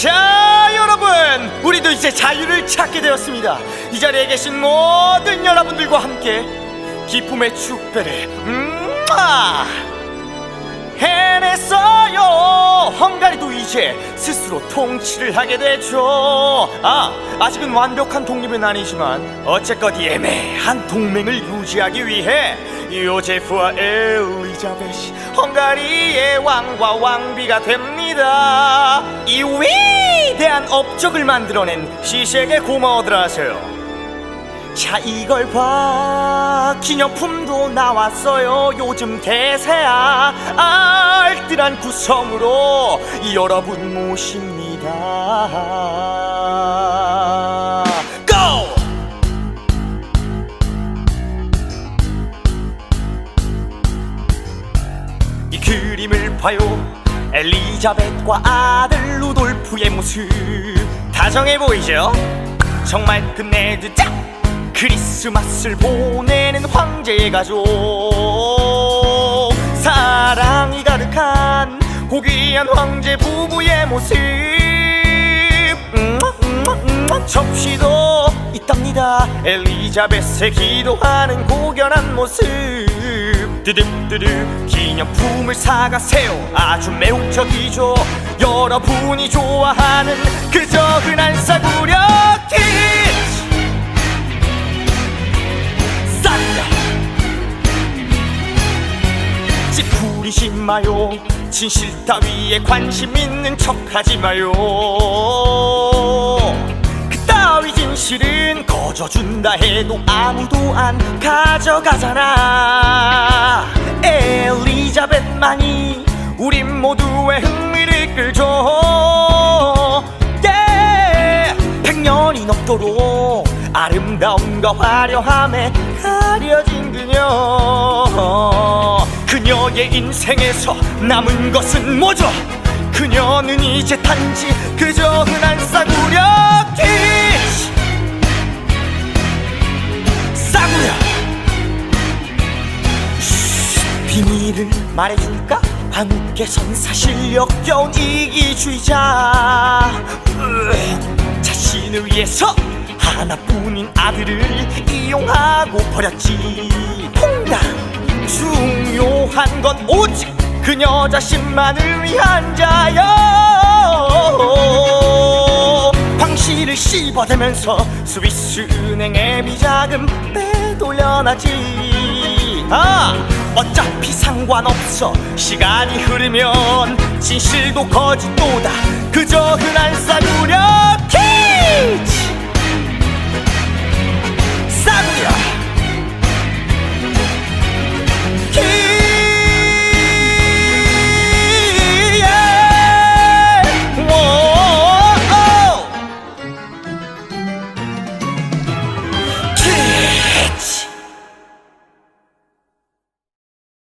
자 여러분 우리도 이제 자유를 찾게 되었습니다. 이 자리에 계신 모든 여러분들과 함께 기쁨의 축배를 음아 해냈어요. 헝가리도 이제 스스로 통치를 하게 되죠. 아 아직은 완벽한 독립은 아니지만 어쨌건 이 애매한 동맹을 유지하기 위해 요제프와 엘리자벳이 헝가리의 왕과 왕비가 됩니다. 이 위대한 업적을 만들어낸 시시에게 고마워들 하세요. 자 이걸 봐. 기념품도 나왔어요. 요즘 대세야. 알뜰한 구성으로 여러분 모십니다 이 그림을 봐요. 엘리자벳과 아들 루돌프의 모습. 다정해 보이죠? 정말 끝내주자. 크리스마스를 보내는 황제의 가족. 사랑이 가득한 고귀한 황제 부부의 모습. 음, 음, 음, 접시도 있답니다. 엘리자벳의 기도하는 고결한 모습 뜨득뜨득 기념품을 사가세요. 아주 매혹적이죠. 여러분이 좋아하는 그저 흔한 싸구려 키즈 싼다. 찌푸리지 마요. 진실 따위에 관심 있는 척하지 마요. 그 따위 진실은 거저준다 해도 아무도 안 가져가잖아 넘도록 아름다움과 화려함에 가려진 그녀 그녀의 인생에서 남은 것은 뭐죠? 그녀는 이제 단지 그저 흔한 싸구려 키즈 싸구려 쉿, 비밀을 말해줄까? 함께 선 사실 역겨운 이기주의자 으, 자신을 위해서 하나뿐인 아들을 이용하고 버렸지. 통당 중요한 건 오직 그녀 자신만을 위한 자요 방실을 씹어대면서 스위스 은행의 비자금 빼돌려놨지. 아 어차피 상관없어. 시간이 흐르면 진실도 거짓도다. 그저 흔한 싸구려. 키 Wait!